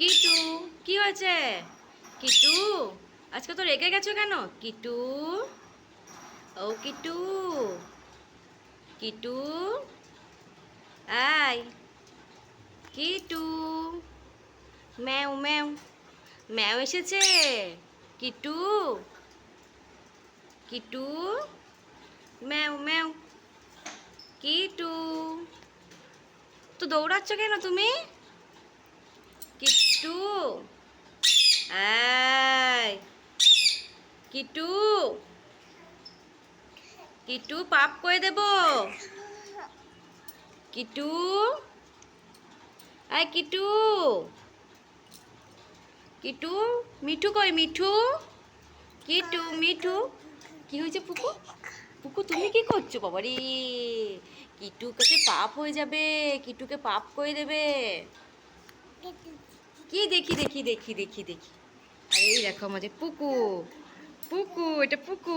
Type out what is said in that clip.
কিটু, কি হয়েছে? কিটু, আজকে তো রেগে গেছো কেন? কিটু, ও কিটু কিটু আই কিটু, ম্যাও ম্যাও ম্যাও এসেছে, কিটু কিটু, ম্যাও ম্যাও, কিটু, তো দৌড়াচ্ছ কেন তুমি? আয় কিটু কিটু পাপ করে দেব। কিটু আয় কিটু কিটু মিঠু কই, মিঠু? কিটু মিঠু। কি হয়েছে পুকু? পুকু, তুমি কি করছ বাবা রে? কিটু কাছে পাপ হয়ে যাবে কিটুকে পাপ করে দেবে। কি দেখি দেখি দেখি দেখি দেখি। আরে এই দেখো আমাদের পুকু পুকু এটা পুকু